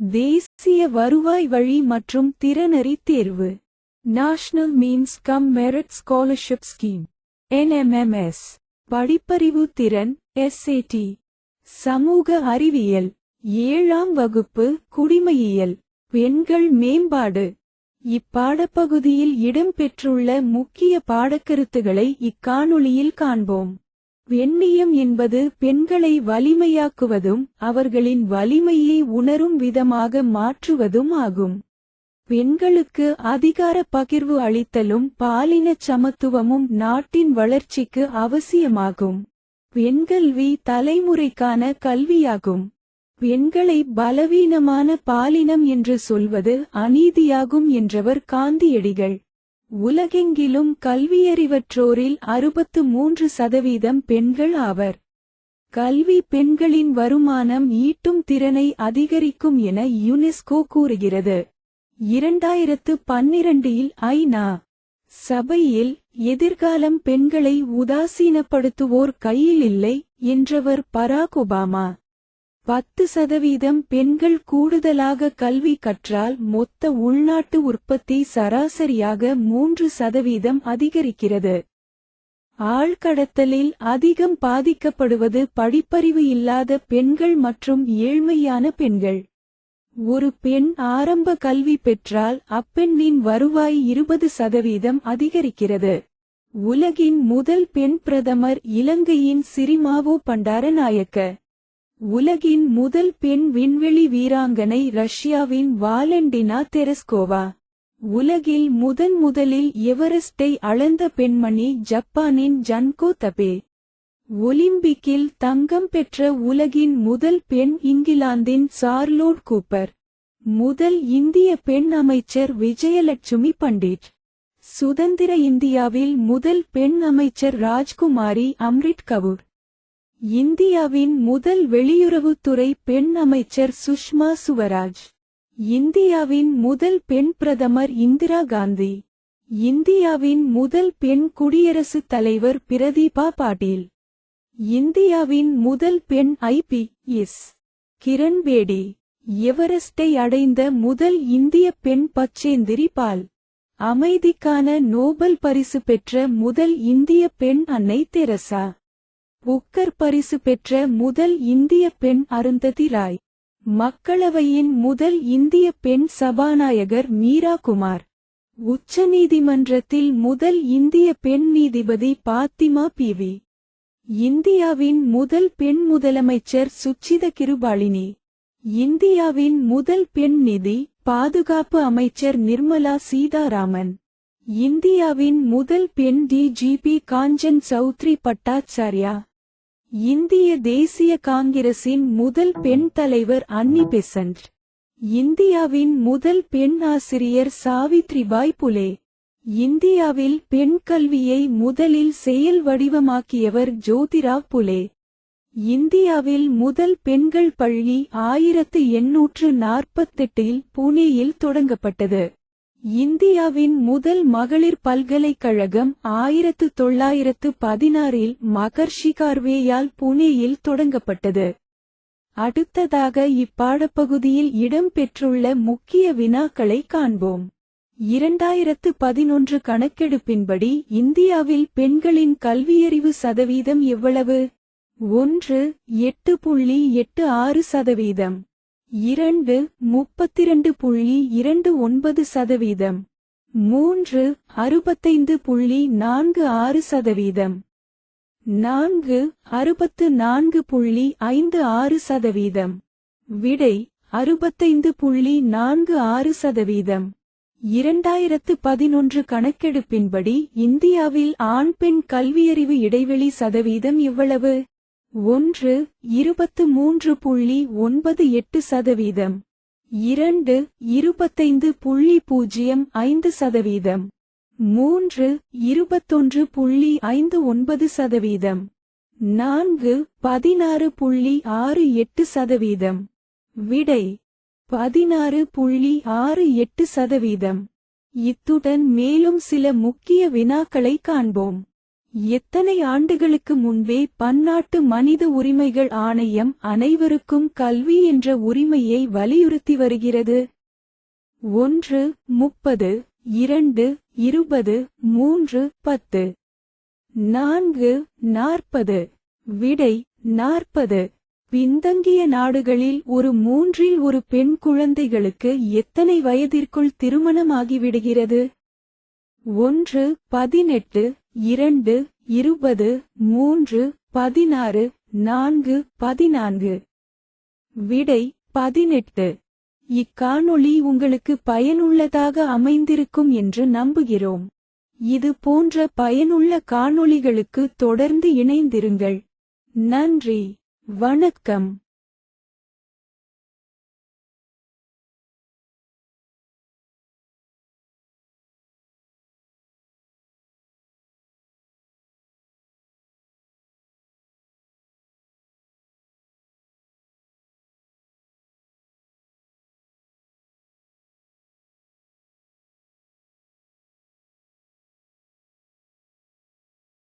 தேசிய வருவாய் வழி மற்றும் திறனறி தேர்வு. National means cum merit scholarship scheme NMMS படிப்பறிவு திறன் எஸ்ஏடி சமூக அறிவியல். ஏழாம் வகுப்பு குடிமையியல். பெண்கள் மேம்பாடு. இப்பாடப்பகுதியில் இடம்பெற்றுள்ள முக்கிய பாடக்கருத்துகளை இக்காணொளியில் காண்போம். பெண்ணியம் என்பது பெண்களை வலிமையாக்குவதும் அவர்களின் வலிமையை உணரும் விதமாக மாற்றுவதும் ஆகும். பெண்களுக்கு அதிகார பகிர்வு அளித்தலும் பாலினச் சமத்துவமும் நாட்டின் வளர்ச்சிக்கு அவசியமாகும். பெண்கல்வி தலைமுறைக்கான கல்வியாகும். பெண்களை பலவீனமான பாலினம் என்று சொல்வது அநீதியாகும் என்றவர் காந்தியடிகள். உலகெங்கிலும் கல்வியறிவற்றோரில் அறுபத்து மூன்று சதவீதம் பெண்கள் ஆவர். கல்வி பெண்களின் வருமானம் ஈட்டும் திறனை அதிகரிக்கும் என யுனெஸ்கோ கூறுகிறது. இரண்டாயிரத்து பன்னிரண்டில் ஐநா சபையில் எதிர்காலம் பெண்களை உதாசீனப்படுத்துவோர் கையில் இல்லை என்றவர் பராக் ஒபாமா. பத்து சதவீதம் பெண்கள் கூடுதலாக கல்வி கற்றால் மொத்த உள்நாட்டு உற்பத்தி சராசரியாக மூன்று சதவீதம் அதிகரிக்கிறது. ஆழ்கடத்தலில் அதிகம் பாதிக்கப்படுவது படிப்பறிவு இல்லாத பெண்கள் மற்றும் ஏழ்மையான பெண்கள். ஒரு பெண் ஆரம்ப கல்வி பெற்றால் அப்பெண்ணின் வருவாய் இருபது சதவீதம் அதிகரிக்கிறது. உலகின் முதல் பெண் பிரதமர் இலங்கையின் சிரிமாவோ பண்டாரநாயக்க. உலகின் முதல் பெண் விண்வெளி வீராங்கனை ரஷ்யாவின் வாலண்டினா தெரஸ்கோவா. உலகில் முதன் முதலில் எவரெஸ்டை அளந்த பெண்மணி ஜப்பானின் ஜன்கோ தபே. ஒலிம்பிக்கில் தங்கம் பெற்ற உலகின் முதல் பெண் இங்கிலாந்தின் சார்லோட் கூப்பர். முதல் இந்திய பெண் அமைச்சர் விஜயலட்சுமி பண்டிட். சுதந்திர இந்தியாவில் முதல் பெண் அமைச்சர் ராஜ்குமாரி அம்ரிட் கவுர். இந்தியாவின் முதல் வெளியுறவுத்துறை பெண் அமைச்சர் சுஷ்மா சுவராஜ். இந்தியாவின் முதல் பெண் பிரதமர் இந்திரா காந்தி. இந்தியாவின் முதல் பெண் குடியரசுத் தலைவர் பிரதீபா பாட்டீல். இந்தியாவின் முதல் பெண் ஐபி எஸ். கிரண் பேடி. எவரெஸ்டை அடைந்த முதல் இந்திய பெண் பச்சேந்திரி பால். அமைதிக்கான நோபல் பரிசு பெற்ற முதல் இந்திய பெண் அன்னை தெரசா. புக்கர் பரிசு பெற்ற முதல் இந்திய பெண் அருந்ததி ராய். மக்களவையின் முதல் இந்திய பெண் சபாநாயகர் மீரா குமார். உச்சநீதிமன்றத்தில் முதல் இந்திய பெண் நீதிபதி பாத்திமா பிவி இந்தியாவின் முதல் பெண் முதலமைச்சர் சுச்சித கிருபாளினி இந்தியாவின் முதல் பெண் நிதி பாதுகாப்பு அமைச்சர் நிர்மலா சீதாராமன். இந்தியாவின் முதல் பெண் டிஜிபி காஞ்சன் சௌத்ரி பட்டாச்சார்யா. இந்திய தேசிய காங்கிரசின் முதல் பெண் தலைவர் அன்னி பெசன்ட். இந்தியாவின் முதல் பெண் ஆசிரியர் சாவித்ரிபாய் புலே. இந்தியாவில் பெண் கல்வியை முதலில் செயல் வடிவமாக்கியவர் ஜோதிராவ் புலே. இந்தியாவில் முதல் பெண்கள் பள்ளி ஆயிரத்து எண்ணூற்று நாற்பத்தெட்டில் புனேயில் தொடங்கப்பட்டது. இந்தியாவின் முதல் மகளிர் பல்கலைக்கழகம் ஆயிரத்து தொள்ளாயிரத்து பதினாறில் மகர்ஷி கார்வேயால் புனேயில் தொடங்கப்பட்டது. அடுத்ததாக இப்பாடப்பகுதியில் இடம்பெற்றுள்ள முக்கிய வினாக்களை காண்போம். இரண்டாயிரத்து பதினொன்று கணக்கெடுப்பின்படி இந்தியாவில் பெண்களின் கல்வியறிவு சதவீதம் எவ்வளவு? ஒன்று எட்டு புள்ளி எட்டு ஆறு சதவீதம். இரண்டு முப்பத்திரண்டு புள்ளி இரண்டு ஒன்பது சதவீதம். மூன்று அறுபத்தைந்து புள்ளி நான்கு ஆறு சதவீதம். நான்கு அறுபத்து நான்கு புள்ளி ஐந்து ஆறு சதவீதம். விடை அறுபத்தைந்து புள்ளி நான்கு ஆறு சதவீதம். இரண்டாயிரத்து பதினொன்று கணக்கெடுப்பின்படி இந்தியாவில் ஆண் பெண் கல்வியறிவு இடைவெளி சதவீதம் எவ்வளவு? ஒன்று இருபத்து மூன்று புள்ளி ஒன்பது எட்டு சதவீதம். இரண்டு இருபத்தைந்து புள்ளி பூஜ்ஜியம் ஐந்து சதவீதம். மூன்று இருபத்தொன்று புள்ளி ஐந்து ஒன்பது சதவீதம். நான்கு பதினாறு புள்ளி ஆறு எட்டு சதவீதம். விடை பதினாறு புள்ளி ஆறு எட்டு சதவீதம். இத்துடன் மேலும் சில முக்கிய வினாக்களை காண்போம். எத்தனை ஆண்டுகளுக்கு முன்பே பன்னாட்டு மனித உரிமைகள் ஆணையம் அனைவருக்கும் கல்வி என்ற உரிமையை வலியுறுத்தி வருகிறது. ஒன்று முப்பது இரண்டு இருபது மூன்று பத்து. நான்கு நாற்பது. விடை நாற்பது. பின்தங்கிய நாடுகளில் ஒரு மூன்றில் ஒரு பெண் குழந்தைகளுக்கு எத்தனை வயதிற்குள் திருமணமாகிவிடுகிறது? ஒன்று பதினெட்டு இரண்டு இருபது மூன்று பதினாறு நான்கு பதினான்கு. விடை பதினெட்டு. இக்காணொளி உங்களுக்கு பயனுள்ளதாக அமைந்திருக்கும் என்று நம்புகிறோம். இது போன்ற பயனுள்ள காணொளிகளுக்கு தொடர்ந்து இணைந்திருங்கள். நன்றி. வணக்கம்.